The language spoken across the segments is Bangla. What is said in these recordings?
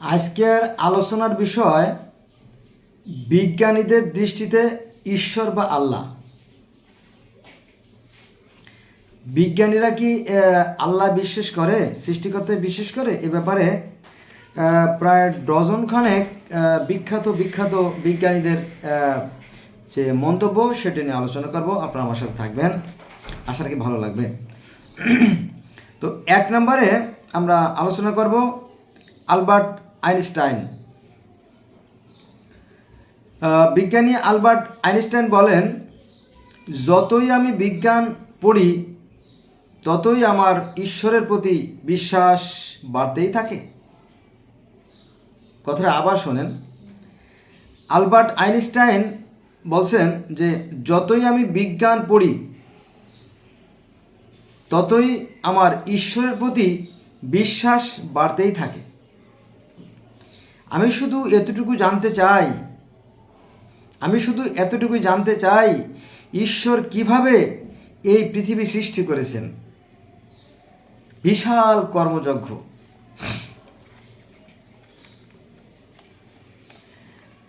আজকের আলোচনার বিষয়, বিজ্ঞানীদের দৃষ্টিতে ঈশ্বর বা আল্লাহ। বিজ্ঞানীরা কি আল্লাহ বিশ্বাস করে সৃষ্টিকর্তায় বিশ্বাস করে? এ ব্যাপারে প্রায় ডজন খানেক বিখ্যাত বিখ্যাত বিজ্ঞানীদের যে মন্তব্য সেটা নিয়ে আলোচনা করব। আপনারা আমার সাথে থাকবেন। আশা রাখি ভালো লাগবে। তো এক নম্বরে আমরা আলোচনা করব আলবার্ট আইনস্টাইন। বিজ্ঞানী আলবার্ট আইনস্টাইন বলেন, যতই আমি বিজ্ঞান পড়ি, ততই আমার ঈশ্বরের প্রতি বিশ্বাস বাড়তেই থাকে। কথাটা আবার শোনেন। আলবার্ট আইনস্টাইন বলছেন যে, যতই আমি বিজ্ঞান পড়ি, ততই আমার ঈশ্বরের প্রতি বিশ্বাস বাড়তেই থাকে। আমি শুধু এতটুকু জানতে চাই, আমি শুধু এতটুকু জানতে চাই, ঈশ্বর কীভাবে এই পৃথিবী সৃষ্টি করেছেন? বিশাল কর্মযজ্ঞ।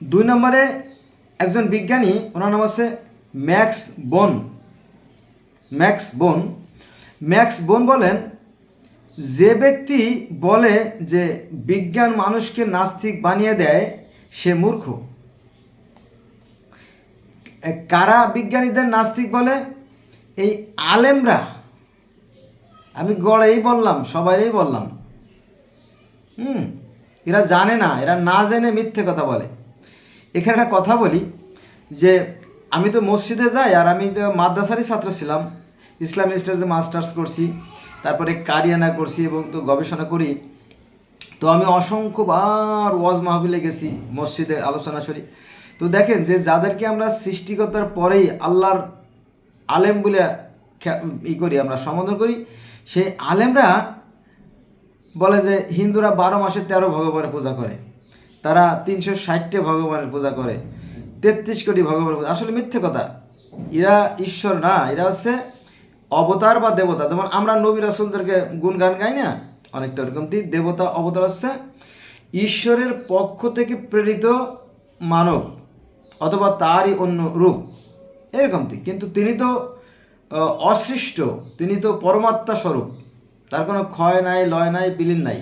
দুই নম্বরে একজন বিজ্ঞানী, ওনার নাম আছে ম্যাক্স বোন। ম্যাক্স বোন। ম্যাক্স বোন বলেন যে ব্যক্তি বলে যে বিজ্ঞান মানুষকে নাস্তিক বানিয়ে দেয়, সে মূর্খ। কারা বিজ্ঞানীদের নাস্তিক বলে? এই আলেমরা। আমি গড়েই বললাম সবাইই বললাম। হুম, এরা জানে না, এরা না জেনে মিথ্যে কথা বলে। এখানে একটা কথা বলি, যে আমি তো মসজিদে যাই, আর আমি তো মাদ্রাসারই ছাত্র ছিলাম। ইসলামিক স্টাডিজে মাস্টার্স করছি, তারপরে কারিয়ানা করছি এবং তো গবেষণা করি, তো আমি অসংখ্যবার ওয়াজ মাহফিলে গেছি, মসজিদে আলোচনা শুনি তো দেখেন যে যাদেরকে আমরা সৃষ্টিকর্তার পরেই আল্লাহর আলেম বলে ই করি, আমরা সম্বোধন করি, সেই আলেমরা বলে যে হিন্দুরা বারো মাসে তেরো ভগবানের পূজা করে, তারা তিনশো ষাটটে ভগবানের পূজা করে, তেত্রিশ কোটি ভগবানের পূজা, আসলে মিথ্যে কথা। এরা ঈশ্বর না, এরা হচ্ছে অবতার বা দেবতা, যেমন আমরা নবী রাসুলদেরকে গুণগান গাই না, অনেকটা ওরকম দেবতা, অবতার হচ্ছে ঈশ্বরের পক্ষ থেকে প্রেরিত মানব অথবা তারই অন্য রূপ। এরকম ঠিক কিন্তু তিনি তো অসৃষ্ট, তিনি তো পরমাত্মা স্বরূপ। তার কোনো ক্ষয় নাই, লয় নাই, বিলীন নাই।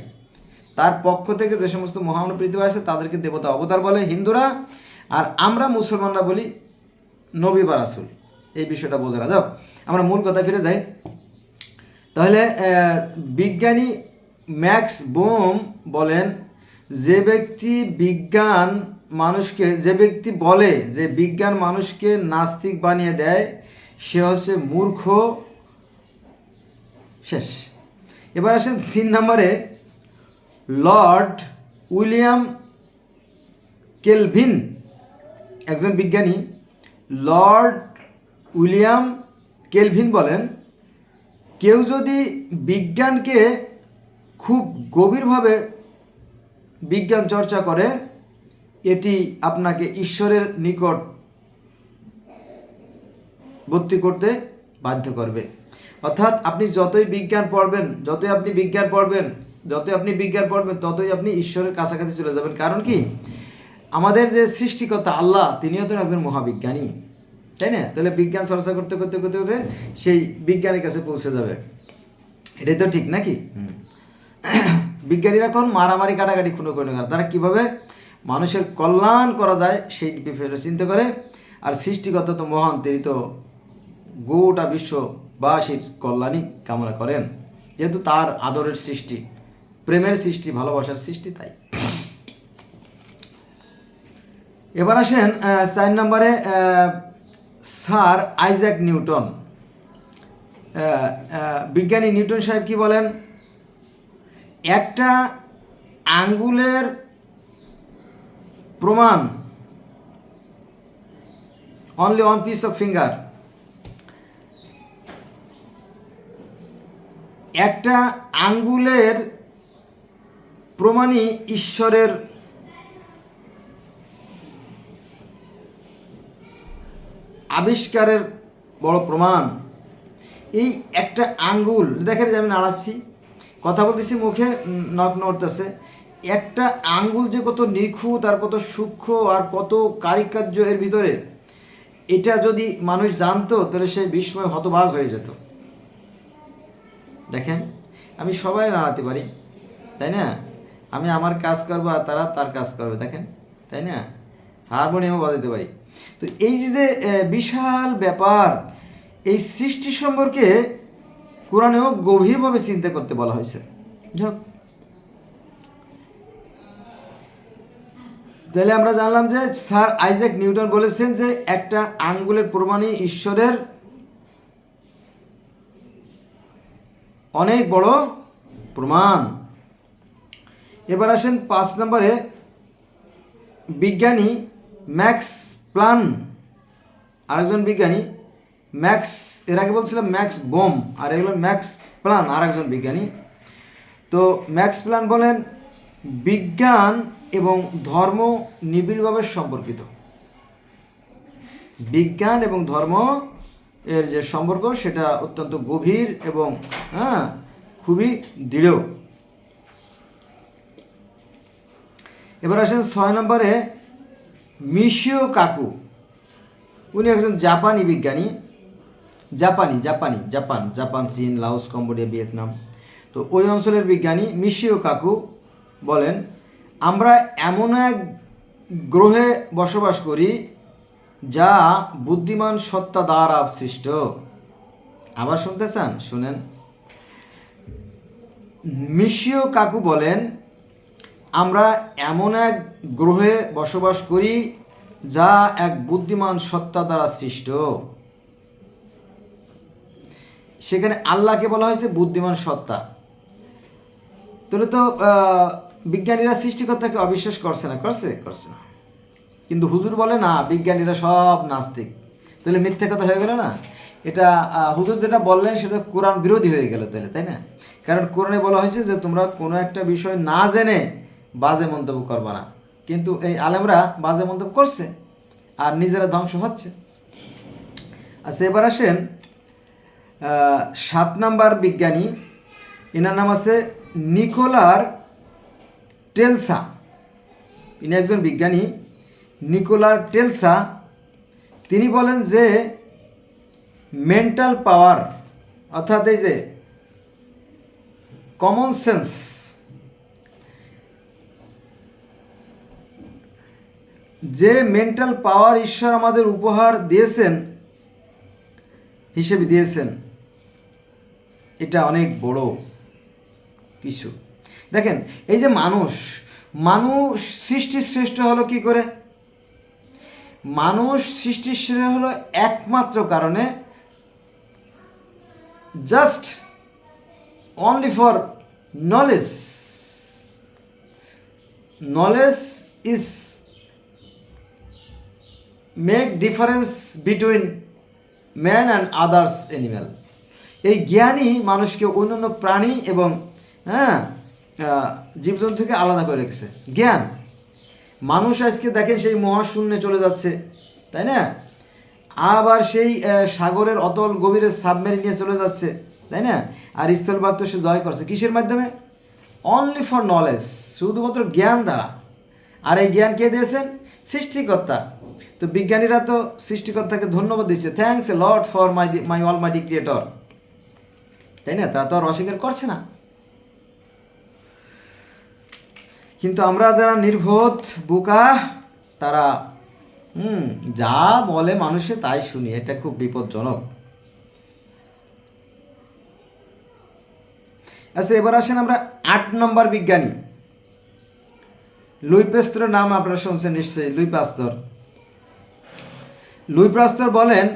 তার পক্ষ থেকে যে সমস্ত মহান পৃথিবী আসে তাদেরকে দেবতা অবতার বলে হিন্দুরা। আর আমরা মুসলমানরা বলি নবী বা রাসুল। এই বিষয়টা বোঝা না যাও। আমরা মূল কথা ফিরে যাই। তাহলে বিজ্ঞানী ম্যাক্স বোম বলেন, যে ব্যক্তি বিজ্ঞান মানুষকে, যে ব্যক্তি বলে যে বিজ্ঞান মানুষকে নাস্তিক বানিয়ে দেয়, সে হচ্ছে মূর্খ। শেষ। এবার আসেন তিন নম্বরে, লর্ড উইলিয়াম কেলভিন, একজন বিজ্ঞানী, লর্ড উইলিয়াম কেলভিন বলেন, কেউ যদি বিজ্ঞানকে খুব গভীরভাবে বিজ্ঞান চর্চা করে, এটি আপনাকে ঈশ্বরের নিকট ভর্তি করতে বাধ্য করবে। অর্থাৎ আপনি যতই বিজ্ঞান পড়বেন, যতই আপনি বিজ্ঞান পড়বেন, যতই আপনি বিজ্ঞান পড়বেন, ততই আপনি ঈশ্বরের কাছাকাছি চলে যাবেন। কারণ কি? আমাদের যে সৃষ্টিকর্তা আল্লাহ, তিনিও তো একজন মহাবিজ্ঞানী। তাই না? তাহলে বিজ্ঞান চর্চা করতে করতে করতে করতে সেই বিজ্ঞানের কাছে পৌঁছে যাবে। এটাই তো ঠিক নাকি? বিজ্ঞানীরা এখন মারামারি কাটাকাটি খুনো করে। না তারা কীভাবে মানুষের কল্যাণ করা যায় সেই বিষয়ে চিন্তা করে আর সৃষ্টিগত তো মহান তিনি তো গোটা বিশ্ববাসীর কল্যাণই কামনা করেন। যেহেতু তার আদরের সৃষ্টি প্রেমের সৃষ্টি ভালোবাসার সৃষ্টি তাই। এবার আসেন চার নম্বরে স্যার আইজ্যাক নিউটন। বিজ্ঞানী নিউটন সাহেব কি বলেন? একটা আঙ্গুলের প্রমাণ only one piece of finger একটা আঙ্গুলের প্রমাণই ঈশ্বরের আবিষ্কারের বড় প্রমাণ। এই একটা আঙ্গুল, দেখেন যে আমি নাড়াচ্ছি। কথা বলতেছি মুখে নখ নড়তেছে। একটা আঙ্গুল যে কত নিখুঁত আর কত সূক্ষ্ম আর কত কারিকার্য এর ভিতরে, এটা যদি মানুষ জানতো, তাহলে সে বিস্ময় হতবাক হয়ে যেত। দেখেন, আমি সবাই নাড়াতে পারি, তাই না? আমি আমার কাজ করব আর তারা তার কাজ করবে, দেখেন, তাই না? হারমোনিয়ামও বাজাতে পারি। তো এই যে যে বিশাল ব্যাপার, এই সৃষ্টি সম্পর্কে কোরআনেও গভীরভাবে চিন্তা করতে বলা হয়েছে। তাহলে আমরা জানলাম যে স্যার আইজাক নিউটন বলেছেন যে একটা আঙ্গুলের প্রমাণই ঈশ্বরের অনেক বড় প্রমাণ। এবার আসেন পাঁচ নম্বরে বিজ্ঞানী ম্যাক্স প্লান, আরেকজন বিজ্ঞানী, ম্যাক্স, এর আগে বলছিলাম ম্যাক্স বোম, আর এগুলো ম্যাক্স প্লান, আরেকজন বিজ্ঞানী। তো ম্যাক্স প্লান বলেন বিজ্ঞান এবং ধর্ম নিবিড়ভাবে সম্পর্কিত। বিজ্ঞান এবং ধর্ম এর যে সম্পর্ক, সেটা অত্যন্ত গভীর এবং হ্যাঁ খুবই দৃঢ়। এবার আসেন ছয় নম্বরে মিশিও কাকু। উনি একজন জাপানি বিজ্ঞানী। জাপানি জাপানি, জাপান জাপান, চীন, লাওস, কম্বোডিয়া, ভিয়েতনাম। তো ওই অঞ্চলের বিজ্ঞানী মিশিও কাকু বলেন, আমরা এমন এক গ্রহে বসবাস করি যা বুদ্ধিমান সত্তা দ্বারা সৃষ্ট আবার শুনতে চান? শুনেন। মিশিও কাকু বলেন আমরা এমন এক গ্রহে বসবাস করি যা এক বুদ্ধিমান সত্তা দ্বারা সৃষ্ট। সেখানে আল্লাহকে বলা হয়েছে বুদ্ধিমান সত্তা। তাহলে তো বিজ্ঞানীরা সৃষ্টিকর্তাকে অবিশ্বাস করছে না, করছে করছে না। কিন্তু হুজুর বলে, না, বিজ্ঞানীরা সব নাস্তিক। তাহলে মিথ্যে কথা হয়ে গেল না? এটা হুজুর যেটা বললেন, সেটা কোরআন বিরোধী হয়ে গেল তাহলে, তাই না? কারণ কোরআনে বলা হয়েছে যে তোমরা কোনো একটা বিষয় না জেনে বাজে মন্তব্য করবা না। কিন্তু এই আলেমরা বাজে মন্তব্য করছে আর নিজেরা ধ্বংস হচ্ছে। আচ্ছা এবার আসেন সাত নাম্বার বিজ্ঞানী। এনার নাম আছে নিকোলার টেলসা। ইনি একজন বিজ্ঞানী, নিকোলার টেলসা। তিনি বলেন যে মেন্টাল পাওয়ার অর্থাৎ এই যে কমন সেন্স যে মেন্টাল পাওয়ার ঈশ্বর আমাদের উপহার দিয়েছেন, হিসেবে দিয়েছেন, এটা অনেক বড় কিছু। দেখেন, এই যে মানুষ মানুষ সৃষ্টির শ্রেষ্ঠ হলো কি করে? মানুষ সৃষ্টির শ্রেষ্ঠ হলো একমাত্র কারণে just only for knowledge knowledge is make difference between man and others animal এই জ্ঞানই মানুষকে অন্যান্য প্রাণী এবং হ্যাঁ আহ, জীবজন্তু থেকে আলাদা করে রেখেছে। জ্ঞান। মানুষ আজকে দেখেন সেই মহাশূন্যে চলে যাচ্ছে তাই না? আবার সেই সাগরের অতল গভীরে সাবমেরিন নিয়ে চলে যাচ্ছে তাই না? আর স্থলভাগ তো সে জয় করছে। কিসের মাধ্যমে? অনলি ফর নলেজ শুধুমাত্র জ্ঞান দ্বারা। আর এই জ্ঞান কে দিয়েছেন? সৃষ্টিকর্তা। তো বিজ্ঞানীরা তো সৃষ্টিকর্তাকে ধন্যবাদ দিচ্ছে। Thanks a lot for my my all my creator তাই না? তারা তো আর অস্বীকার করছে না। কিন্তু আমরা যারা নির্বোধ, বোকা, তারা, হুম, যা বলে মানুষে তাই শুনি। এটা খুব বিপজ্জনক। আচ্ছা এবার আসেন আমরা আট নম্বর বিজ্ঞানী। লুই পেস্তরের নাম আপনারা শুনছেন নিশ্চয়ই লুই পাস্তর লুই পাস্তর বলেন,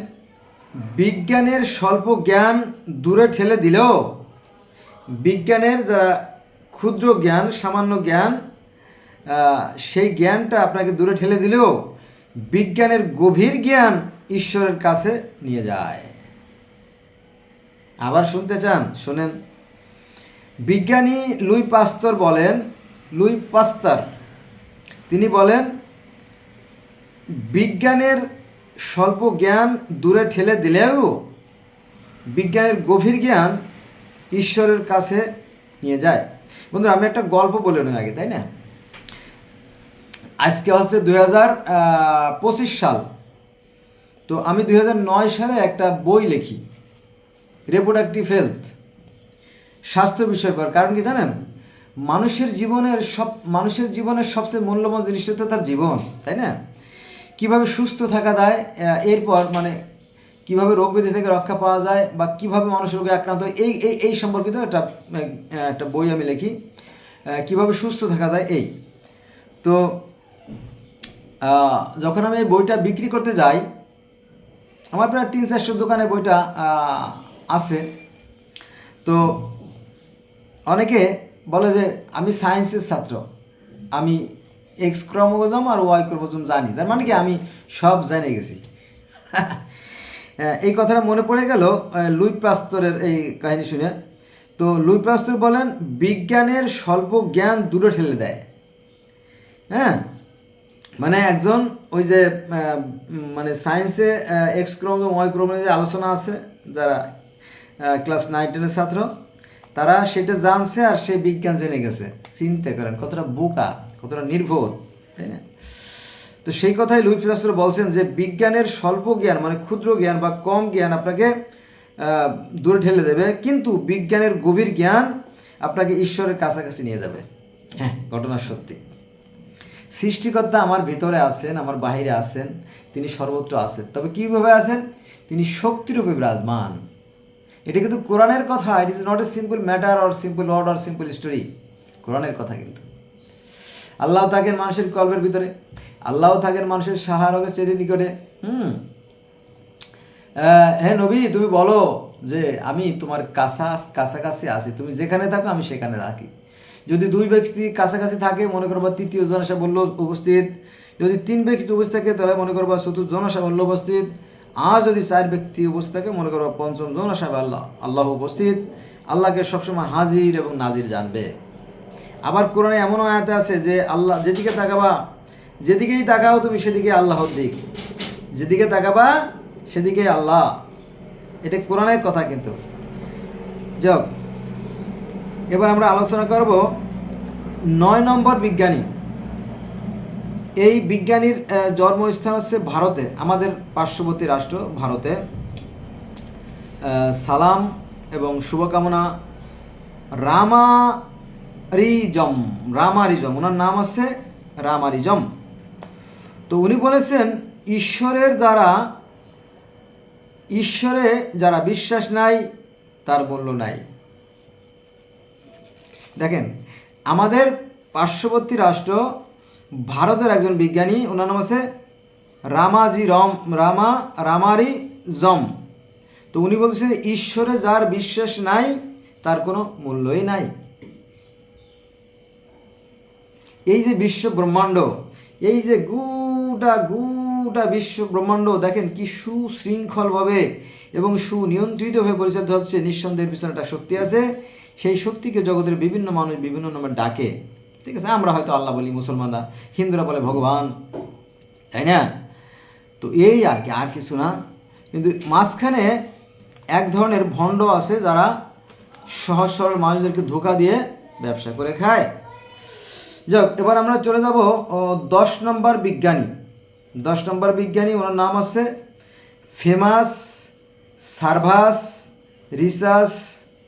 বিজ্ঞানের স্বল্প জ্ঞান দূরে ঠেলে দিলেও, বিজ্ঞানের যারা ক্ষুদ্র জ্ঞান, সামান্য জ্ঞান সেই জ্ঞানটা আপনাকে দূরে ঠেলে দিলেও, বিজ্ঞানের গভীর জ্ঞান ঈশ্বরের কাছে নিয়ে যায়। আবার শুনতে চান, শোনেন, বিজ্ঞানী লুই পাস্তর বলেন, লুই পাস্তার তিনি বলেন, বিজ্ঞানের স্বল্প জ্ঞান দূরে ঠেলে দিলেও বিজ্ঞানের গভীর জ্ঞান ঈশ্বরের কাছে নিয়ে যায়। বন্ধুরা, আমি একটা গল্প বলে নিই আগে, তাই না? আজকে হচ্ছে দুই হাজার পঁচিশ সাল। তো আমি দুই হাজার নয় সালে একটা বই লিখি রিপ্রোডাক্টিভ হেলথ স্বাস্থ্য বিষয় পর কারণ কি জানেন? মানুষের জীবনের সব, মানুষের জীবনের সবচেয়ে মূল্যবান জিনিসটা তো তার জীবন, তাই না? কীভাবে সুস্থ থাকা যায় এরপর মানে কীভাবে রোগ ব্যাধি থেকে রক্ষা পাওয়া যায় বা কীভাবে মানুষ রোগে আক্রান্ত এই এই এই সম্পর্কিত একটা একটা বই আমি লিখি। কীভাবে সুস্থ থাকা যায়, এই। তো যখন আমি এই বইটা বিক্রি করতে যাই, আমার প্রায় তিন চারশো দোকানে বইটা আছে। তো, অনেকে বলে যে, আমি সায়েন্সের ছাত্র। আমি এক্স ক্রোমোজোম আর ওয়াই ক্রোমোজোম জানি। তার মানে কি আমি সব জেনে গেছি। এই কথাটা মনে পড়ে গেল লুই পাস্তরের এই কাহিনী শুনে। তো লুই পাস্তর বলেন, বিজ্ঞানের স্বল্প জ্ঞান দূরে ঠেলে দেয়। হ্যাঁ? মানে একজন ওই যে মানে সায়েন্সে এক্স ক্রোমোজোম ওয়াই ক্রোমোজোম যে আলোচনা আছে, যারা ক্লাস নাইন টেনের ছাত্র, তারা সেটা জানছে আর সে বিজ্ঞান জেনে গেছে। চিন্তা করেন, কতটা বোকা। কতটা নির্বোধ তাই না? তো সেই কথাই লুই ফিলাসর বলছেন যে বিজ্ঞানের স্বল্প জ্ঞান মানে ক্ষুদ্র জ্ঞান বা কম জ্ঞান আপনাকে দূরে ঠেলে দেবে, কিন্তু বিজ্ঞানের গভীর জ্ঞান আপনাকে ঈশ্বরের কাছাকাছি নিয়ে যাবে। হ্যাঁ ঘটনা সত্যি। সৃষ্টিকর্তা আমার ভিতরে আছেন, আমার বাহিরে আছেন, তিনি সর্বত্র আছেন। তবে কীভাবে আছেন? তিনি শক্তিরূপে বিরাজমান। এটা কিন্তু কোরআনের কথা it is not a simple matter or simple word or simple story কোরআনের কথা কিন্তু। আল্লাহ থাকেন মানুষের কল্পের ভিতরে আল্লাহ থাকেন মানুষের সাহারকের চেয়ে নিকটে। হুম। আহ, হে নবী তুমি বলো যে আমি তোমার কাছা কাছাকাছি আছি। তুমি যেখানে থাকো আমি সেখানে থাকি। যদি দুই ব্যক্তি কাছাকাছি থাকে মনে করবা তৃতীয় জন এসে বলল উপস্থিত। যদি তিন ব্যক্তি উপস্থিত থাকে তাহলে মনে করবা চতুর্থ জন আসা বলল উপস্থিত। আর যদি চার ব্যক্তি উপস্থিত থাকে মনে করবা পঞ্চম জন আসা আল্লাহ আল্লাহ উপস্থিত। আল্লাহকে সবসময় হাজির এবং নাজির জানবে। আবার কোরআনে এমন আয়াতে আছে যে আল্লাহ, যেদিকে তাকাবা, যেদিকেই তাকাও তুমি সেদিকে আল্লাহর দিক। যেদিকে তাকাবা, সেদিকে আল্লাহ। এটা কোরআনের কথা কিন্তু। যাক, এবার আমরা আলোচনা করব নয় নম্বর বিজ্ঞানী। এই বিজ্ঞানীর জন্মস্থান হচ্ছে ভারতে, আমাদের পার্শ্ববর্তী রাষ্ট্র ভারতে। সালাম এবং শুভকামনা। রামারিজম রামারিজম, ওনার নাম হচ্ছে রামারিজম। তো উনি বলেছেন, ঈশ্বরের দ্বারা, ঈশ্বরে যারা বিশ্বাস নাই, তার মূল্য নাই। দেখেন, আমাদের পার্শ্ববর্তী রাষ্ট্র ভারতের একজন বিজ্ঞানী, ওনার নাম আছে রামাজি রম রামা রামারি জম তো উনি বলছেন, ঈশ্বরে যার বিশ্বাস নাই, তার কোনো মূল্যই নাই। এই যে বিশ্ব ব্রহ্মাণ্ড, এই যে গুটা গুটা বিশ্ব ব্রহ্মাণ্ড, দেখেন কি সুশৃঙ্খলভাবে এবং সুনিয়ন্ত্রিতভাবে পরিচালিত হচ্ছে নিঃসন্দেহের পিছনে একটা শক্তি আছে। সেই শক্তিকে জগতের বিভিন্ন মানুষ বিভিন্ন নামে ডাকে। ঠিক আছে, আমরা হয়তো আল্লাহ বলি মুসলমানরা, হিন্দুরা বলে ভগবান, তাই না? তো এই আর কি, আর কিছু না। কিন্তু মাঝখানে এক ধরনের ভণ্ড আছে যারা সহজ সরল মানুষদেরকে ধোকা দিয়ে ব্যবসা করে খায়। যাক, এবার আমরা চলে যাব দশ নম্বর বিজ্ঞানী। দশ নম্বর বিজ্ঞানী, ওনার নাম আছে ফেমাস সার্ভাস রিসার্চ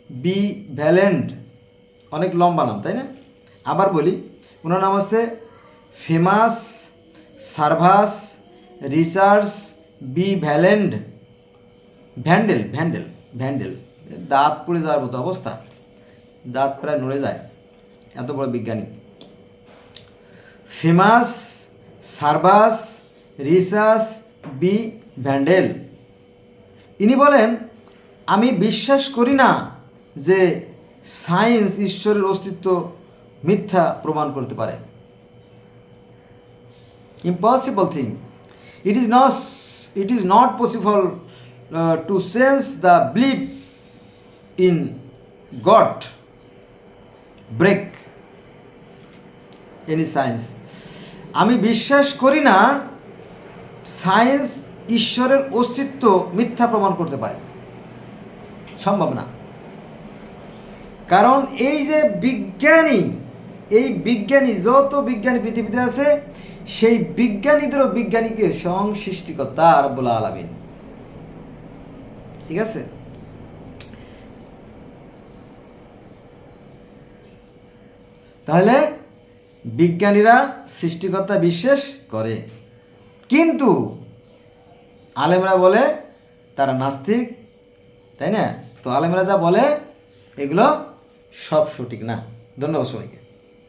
বি ভ্যালেন্ট। অনেক লম্বা নাম, তাই না? আবার বলি, ওনার নাম আছে ফেমাস সার্ভাস রিসার্চ বি ভ্যালেন্ড ভ্যান্ডেল ভ্যান্ডেল ভ্যান্ডেল। দাঁত পড়ে যাওয়ার মতো অবস্থা। দাঁত প্রায় নড়ে যায়। এত বড় বিজ্ঞানী। ফেমাস, সার্বাস, রিসাস, বি, ভ্যান্ডেল। ইনি বলেন, আমি বিশ্বাস করি না যে সায়েন্স ঈশ্বরের অস্তিত্ব মিথ্যা প্রমাণ করতে পারে। Impossible thing it is not it is not possible to sense the believe in God break any science আমি বিশ্বাস করি না সায়েন্স ঈশ্বরের অস্তিত্ব মিথ্যা প্রমাণ করতে পারে। সম্ভব না। কারণ এই যে বিজ্ঞানী, এই বিজ্ঞানী, যত বিজ্ঞানী পৃথিবীতে আছে, সেই বিজ্ঞানীদেরও বিজ্ঞানীকে স্বয়ং সৃষ্টিকর্তা রব্বুল আলামিন। ঠিক আছে? তাহলে বিজ্ঞানীরা সৃষ্টিকর্তা বিশ্বাস করে। কিন্তু আলেমরা বলে তারা নাস্তিক, তাই না? তো আলেমরা যা বলে, এগুলো সব সঠিক না। ধন্যবাদ সবাইকে।